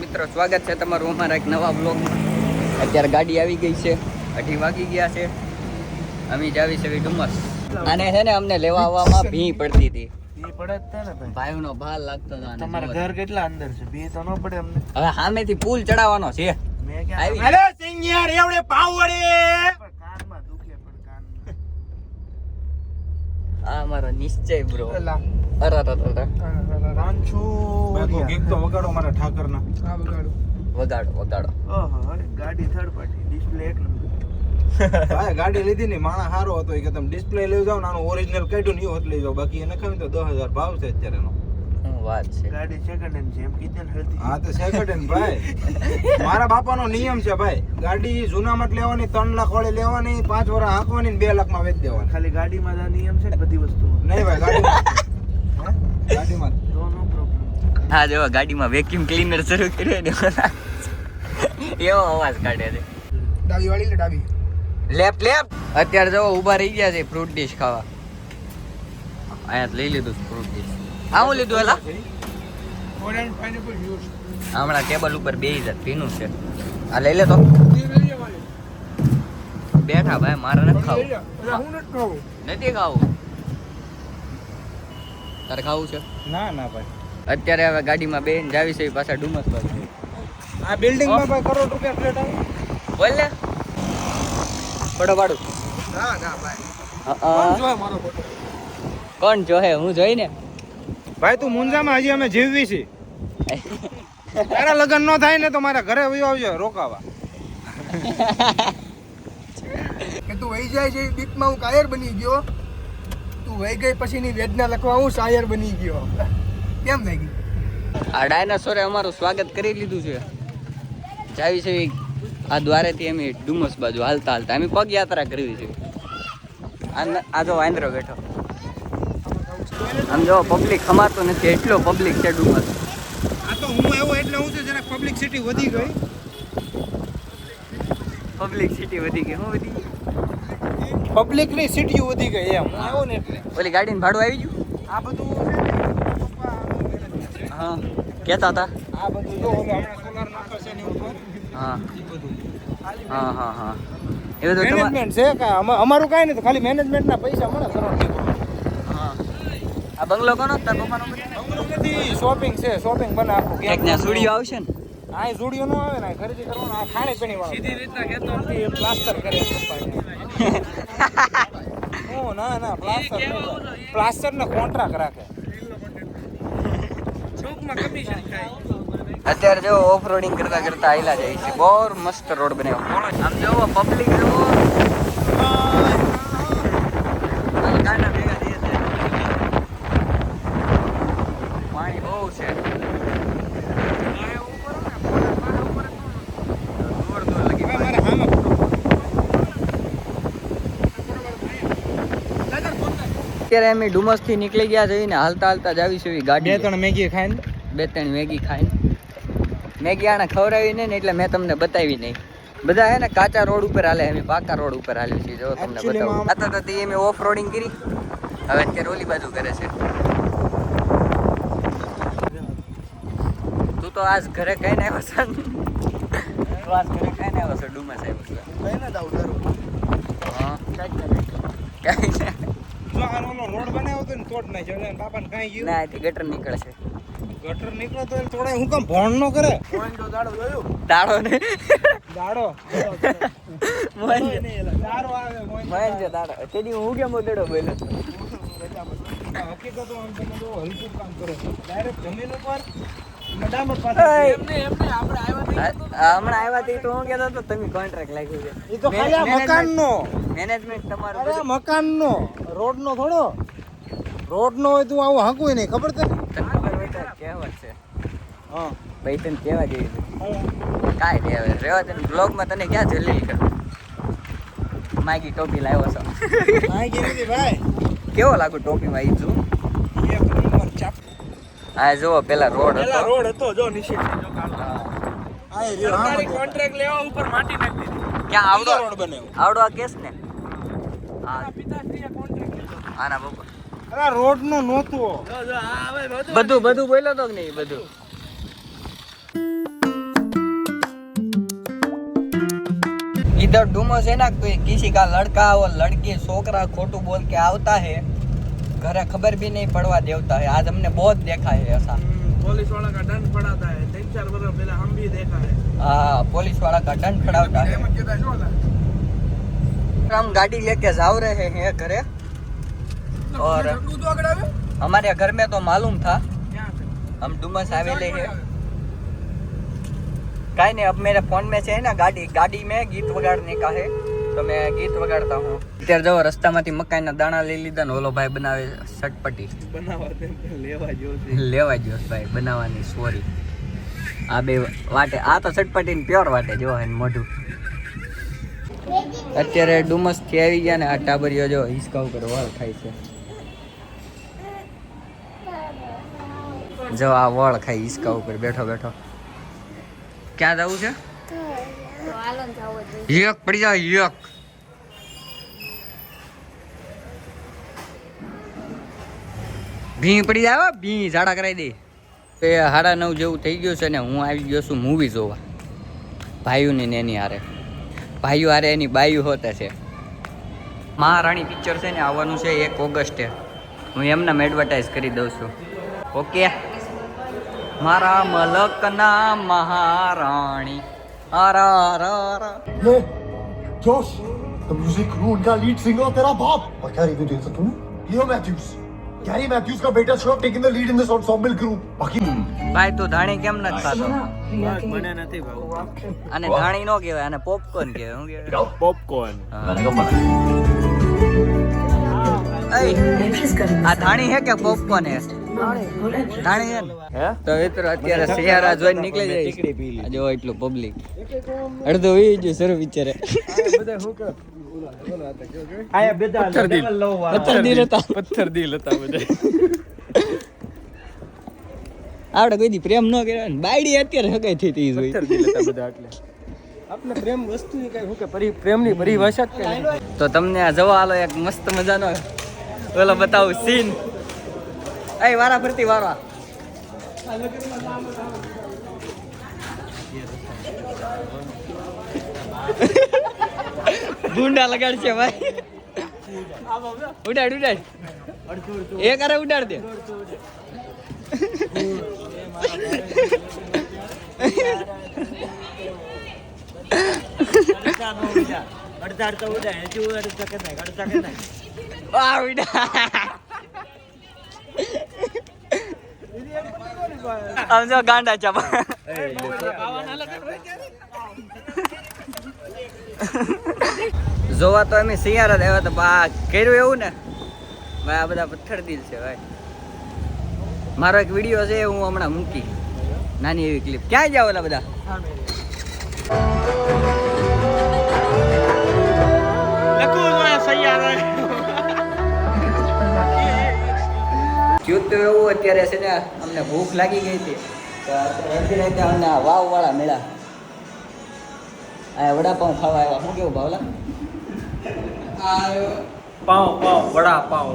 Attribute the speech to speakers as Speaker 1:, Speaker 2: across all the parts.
Speaker 1: મિત્રો સ્વાગત છે તમારું અમારા એક નવા બ્લોગમાં અત્યારે ગાડી આવી ગઈ છે અઢી વાગી ગયા છે. અમે જ આવી છે ડુમસ. અને છે ને અમને લેવા આવવામાં ભી પડતી હતી.
Speaker 2: ને ભાઈ.
Speaker 1: ભાઈનો ભાર લાગતો હતો
Speaker 2: તમારા ઘર કેટલા અંદર છે? બે તો ન પડે અમને.
Speaker 1: હવે સામેથી પુલ ચડાવવાનો છે. આવી.
Speaker 2: અરે સિંગિયાર એવડે પાવડે!
Speaker 1: આ મારો નિશ્ચય બ્રો
Speaker 2: એલા.
Speaker 1: અરે અરે અરે
Speaker 2: રાંચુ
Speaker 3: ગીત તો વગાડો મારા ઠાકરના.
Speaker 1: વગાડો. વગાડો
Speaker 2: ઓહો અરે ગાડી થર્ડ પાર્ટી ડિસ્પ્લે એક નંબર
Speaker 3: હા ગાડી લીધી ને માણસ સારો હતો એ કે તમે ડિસ્પ્લે લઈ જાવ ને આનું ઓરિજિનલ કાઢ્યું ને એ હોત લઈ જાવ બાકી એને ખાવી તો દસ હજાર ભાવ છે અત્યારે એનો.
Speaker 1: શું વાત છે?
Speaker 2: ગાડી સેકન્ડ હેન્ડ છે એમ કીધું ને
Speaker 3: હા તો સેકન્ડ હેન્ડ ભાઈ. મારા બાપાનો નિયમ છે ભાઈ. ગાડી જૂનામાં લેવાની ત્રણ લાખ વાળી લેવાની પાંચ વર્ષ હાંકવાની ને બે લાખમાં વેચી દેવાની.
Speaker 2: ખાલી ગાડીમાં જ આ નિયમ છે ને બધી વસ્તુ
Speaker 3: નહીં ભાઈ ગાડીમાં.
Speaker 2: હે?
Speaker 3: ગાડીમાં
Speaker 2: તો નો પ્રોબ્લેમ
Speaker 1: હા જો ગાડીમાં વેક્યુમ ક્લીનર શરૂ કર્યો ને એવો અવાજ કાઢે છે.
Speaker 2: ડાબી વાળી લે ડાબી.
Speaker 1: લેફ્ટ લેફ્ટ અત્યારે જો ઊભા રહી ગયા છે ફ્રૂટ ડીશ ખાવા. અહીંયા લઈ લીધું ફ્રૂટ ડીશ આ હું લીધું એલા?
Speaker 2: જ્યુસ
Speaker 1: હમણાં ટેબલ ઉપર બે હજાર પીનું છે. આ લઈ લે તો. બેઠા ભાઈ મારે નથી ખાવું.
Speaker 2: નથી ખાવું.
Speaker 1: તારે ખાવું છે?
Speaker 3: ના ના ભાઈ.
Speaker 1: અત્યારે હવે ગાડીમાં બેન જાવી છે પાછા ડુમસ બાજુ.
Speaker 3: આ બિલ્ડિંગમાં ભાઈ કરોડ રૂપિયા ફ્લેટ આવે.
Speaker 1: બોલ ને. પાડું.
Speaker 2: ના ના ભાઈ.
Speaker 1: હા, હા.
Speaker 2: મારો ફોટો?
Speaker 1: કોણ જોહે હું જોઈ ને
Speaker 3: ભાઈ તું મુંજામાં હજી અમે જીવવી છે. તારા લગ્ન ન થાય ને તો મારા ઘરે વયો આવજો રોકાવા.
Speaker 4: કે તું વહી જાય છે એ બીકમાં હું કાયર બની ગયો. તું વહી ગઈ પછીની વેદના લખવા હું શાયર બની ગયો. કેમ થઈ ગઈ?
Speaker 1: આ ડાયનાસોરે અમારું સ્વાગત કરી લીધું છે. જાવી છે આ દ્વારેથી અમે ડુમસ બાજુ હાલતા હાલતા. અમે પગ યાત્રા કરવી છે. આ આ જો વાંદરો બેઠો. આમ જો પબ્લિક ખમાતો નથી એટલો પબ્લિક છે ડુંગર.
Speaker 3: આ તો હું એવો એટલે હું છે જરાક પબ્લિક સિટી વધી ગઈ.
Speaker 1: પબ્લિક સિટી વધી ગઈ હું વધી ગઈ?
Speaker 3: પબ્લિકની સિટી વધી ગઈ એમ હું આવ્યો ને એટલે.
Speaker 1: ઓલી ગાડીનું ભાડું આવી ગયું?
Speaker 3: આ બધું ને.
Speaker 1: હા કહેતા હતા.
Speaker 3: આ બધું જો ઓલો હમણાં સોલાર નાખો છે ને ઉપર
Speaker 1: હા.
Speaker 3: બધું.
Speaker 1: હા હા હા. એ બધું
Speaker 3: મેનેજમેન્ટ છે અમારું કાંઈ નથી ખાલી મેનેજમેન્ટ ના પૈસા મળે
Speaker 1: હા આ બંગલો કોનો તાર પપ્પાનો
Speaker 3: નથી શોપિંગ છે શોપિંગ બને આખું
Speaker 1: એક ત્યાં સ્ટુડિયો આવશે ને?
Speaker 3: આ સુડીઓ નો આવે ને ખરીદી કરવાનો આ ખાણી પીણી વાળો. સીધી રીતના કેતો નથી. પ્લાસ્ટર કરે ઓ ના ના પ્લાસ્ટર પ્લાસ્ટર ને કોન્ટ્રાક્ટ રાખે.
Speaker 1: અત્યારે જો ઓફ રોડિંગ કરતા કરતા આયલા જાય છે. બહુ મસ્ત રોડ બનાવ્યો આમ જોવો પબ્લિક જોવો કાંડા ભેગા થયા છે. પાણી બહુ છે દૂર દૂર લગી
Speaker 3: હવે મારે હામે
Speaker 1: અત્યારે અમે ડુમસથી નીકળી ગયા છે ને હાલતા હાલતા જ આવી છે ગાડી
Speaker 3: બે. ત્રણ મેગી ખાઈને?
Speaker 1: બે ત્રણ મેગી ખાઈને. મેગી આને ખવડાવી નહીં ને એટલે મેં તમને બતાવી નહીં. બધા હે ને કાચા રોડ ઉપર હાલે અમે પાકા રોડ ઉપર હાલે છે જો તમને બતાવું.
Speaker 3: માં-
Speaker 1: આ તો તે અમે ઓફ રોડિંગ કરી. હવે અત્યારે ઓલી બાજુ કરે છે. તું તો આજ ઘરે કઈ આવ્યો છે ને? તું આજ ઘરે કઈ આવ્યો છે ડુમસ આવ્યો છે?
Speaker 4: કઈ ને દાવ તારું
Speaker 1: હા.
Speaker 4: કઈ ને
Speaker 1: કાંઈ ના.
Speaker 3: ઓલો રોડ બનાવ્યો તો ને તોડ નાખ્યો. એટલે બાપાને કઈ ગયું.
Speaker 1: ના ગટર નીકળે છે
Speaker 3: ગટર નીકળે તો એને તોડાય હું કામ ભોણ નો કરે.
Speaker 4: દાડો જોયું?
Speaker 1: દાડો ને.
Speaker 3: દાડો.
Speaker 1: મોહન
Speaker 3: દાડો આવે.
Speaker 1: મોહન. છે દાડો. તેની હું કેમ બોલ્યો હતો?
Speaker 3: હકીકતો આમ તમે જો હલકું કામ કરો ડાયરેક્ટ જમીન ઉપર અને ડામર
Speaker 1: એય.
Speaker 3: પાસે
Speaker 1: આ- આ હમણાં આવ્યા તે તો હું કહેતો હતો તમે કોન્ટ્રાક્ટ લાગ્યું છે.
Speaker 3: એ તો ખાલી આ મકાનનો.
Speaker 1: મેનેજમેન્ટ તમારો
Speaker 3: અરે રોડનો થોડો. રોડનો હોય તું આવું હાંકવું નહીં ખબર તને?
Speaker 1: તને ખબર હોય તો કહેવત છે.
Speaker 3: હા.
Speaker 1: ભાઈ તને કહેવા જેવી કાંઈ નહીં હવે રેવા તને બ્લોગમાં તને ક્યાં જલીલ કર માગી ટોપી લાવ્યો છો.
Speaker 3: માગી નથી ભાઈ.
Speaker 1: કેવો લાગુ ટોપીમાં ઈ છું
Speaker 3: એક નંબર ચાપ
Speaker 1: આ જુઓ પેલા રોડ
Speaker 2: પેલા રોડ હતો જો નીચે. જો કાળો
Speaker 3: આ
Speaker 2: સરકારી કોન્ટ્રાક્ટ લેવા ઉપર માટી નાખી દીધી.
Speaker 1: ક્યાં આવડો
Speaker 3: રોડ બનાવ્યો
Speaker 1: આવડો આ કેસ ને? આ
Speaker 2: પિતાશ્રીએ કોન્ટ્રાક્ટ લીધો.
Speaker 1: આના બપોર.
Speaker 3: અરે આ રોડનો નહોતું.
Speaker 2: જો જો આ હવે બધું
Speaker 1: બધું બધું બોલ્યો તો કે નહીં બધું? इधर डूमस है ना कोई किसी का लड़का और लड़की छोकरा खोटू बोल के आवता है घर खबर भी नहीं पड़वा देवता है आज हमने बहुत देखा है ऐसा
Speaker 5: पुलिस वाला का दंड पड़ाता है तीन चार वर्ष पहले हम भी देखा है
Speaker 1: हाँ पुलिस वाला का दंड पड़ाता है हम गाड़ी लेके जाओ रहे हैं घरे और हमारे घर में तो मालूम था हम डुमस आवेले हैं काई नहीं अब मेरे फोन में से है ना गाड़ी गाड़ी में गीत वगाड़ने का है तो मैं गीत वगाड़ता हूँ અત્યારે જો રસ્તામાંથી મકાઈના દાણા લઈ લીધા ને ઓલો ભાઈ બનાવે ચટપટી
Speaker 5: બનાવવા તેમ તે લેવા જેવો છે
Speaker 1: લેવા જો ભાઈ બનાવવાની સોરી આ બે વાટે આ તો ચટપટી ને પ્યોર વાટે જો હે મોઢું અત્યારે ડુમસ થી આવી ગયા ને આ ટાબરિયો જો હિસકા ઉપર વળ ખાય છે જો આ વળ ખાય હિસકા ઉપર બેઠો બેઠો ક્યાં જવું છે?
Speaker 6: જાવો
Speaker 1: એક પડી જાય એક ભી પડી જાય ભી, ઝાડા કરાવી દે. તો એ સાડા નવ જેવું થઈ ગયું છે ને, હું આવી ગયો છું મૂવી જોવા. ભાઈઓની ને એની હારે. ભાઈઓ હારે એની બાઈઓ હોતા છે. મહારાણી પિક્ચર છે ને, આવવાનું છે એક ઓગસ્ટે. હું એમના એડવર્ટાઇઝ કરી દઉં છું. ઓકે મારા મલકના મહારાણી અરા અરા અરા
Speaker 7: ये जोश द म्यूजिक क्रू उनका लीड सिंगर तेरा बाप और क्या रिव्यू दे सकता तूने लियो मैथ्यूज कैरी मैथ्यूज का बेटा should have taken the lead in this ensemble group बाकी
Speaker 1: ભાઈ તું ધાણી કેમ નથી ખાતો
Speaker 5: બસ મને નથી ભાવતું
Speaker 1: અને ધાણી નો કહેવાય અને પોપકોર્ન કહેવાય હું કહેવાય
Speaker 5: પોપકોર્ન
Speaker 7: मैंने कहा मना
Speaker 1: એય, આ ધાણી હે કે પોપકોર્ન હે ધાણી હે? ને? તો મિત્રો અત્યારે સિયારા જોઈને નીકળી જાય જો એટલું પબ્લિક અડધો વી જો સર વિચારે.
Speaker 5: આયા બેદા પથ્થર દિલ.
Speaker 1: પથ્થર દિલ હતા.
Speaker 5: પથ્થર દિલ હતા બધા.
Speaker 1: આપણે કોઈ દી પ્રેમ ન કર્યો ને બાયડી અત્યારે હગાઈ થઈ તી જોઈ.
Speaker 5: દિલ હતા બધા એટલે. આપણે પ્રેમ વસ્તુ ની કઈ શું કે પરી પ્રેમની પરિભાષા જ
Speaker 1: તો તમને આ જવા આલો એક મસ્ત મજાનો ઓલો બતાવું સીન એ વારા ફરતી વારા. ગુંડા લગાડશે ભાઈ. ઉડાડ ઉડાડ. એ કરે ઉડાડ દે. વાહ ઉડા આમ જો ગાંડા ચાપા જોવા તો અમે સિયારા જ આવ્યા હતા આ કર્યું એવું ને? ભાઈ આ બધા પથ્થર દિલ છે ભાઈ. મારો એક વીડિયો છે હું હમણાં મૂકી. નાની એવી ક્લિપ ક્યાં જાવ ઓલા બધા? થયું તો એવું અત્યારે છે ને અમને ભૂખ લાગી ગઈ હતી. તો અત્યારે અડધી અમને આ વાવ વાળા મેળા. આ વડાપાઉં ખાવા આવ્યા. શું કેવું ભાવલા? આ
Speaker 5: પાઉ પાવ વડા પાવ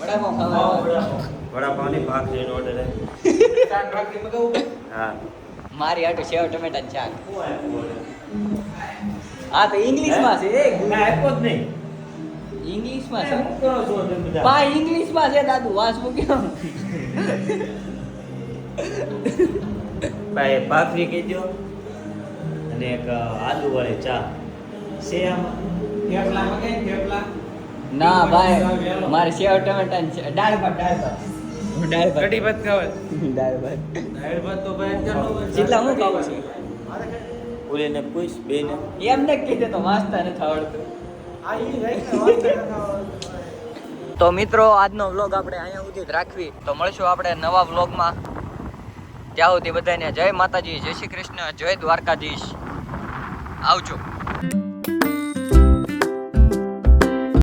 Speaker 1: વડાપાઉં ખાવા આવ્યા.
Speaker 5: વડાપાવની ભાખરી ઓર્ડર હા.
Speaker 1: મારી હાટુ સેવ ટમેટા શાક. હા તો ઇંગ્લિશમાં છે એ
Speaker 5: આપ્યો જ નહીં.
Speaker 1: ઇંગ્લિશમાં છે
Speaker 5: કરો છો તમે બધા?
Speaker 1: પા ઇંગ્લિશમાં છે દાદુ વાસ મૂક્યો.
Speaker 8: ભાઈ ભાખરી કહેજો અને એક આલુ વાળી ચા. છે આમાં?
Speaker 1: ના ભાઈ મારે સેવ ટમેટા ને છે- દાળ ભાત. દાળ ભાત. દાળ ભાત.
Speaker 5: કઢી ભાત ખાવા.
Speaker 1: દાળ ભાત.
Speaker 5: દાળ ભાત તો ભાઈ અત્યારનો
Speaker 1: જેટલા હું ખાવું છું.
Speaker 8: ઓલીને પૂછ બેને.
Speaker 1: એમ ને કીધે તો વાંચતા નથી આવડતું તો મિત્રો, આજનો વ્લોગ આપણે અહીંયા સુધી રાખવી. તો મળશું આપણે નવા વ્લોગમાં ત્યાં સુધી બધાને જય માતાજી, જય શ્રી કૃષ્ણ, જય દ્વારકાધીશ. આવજો.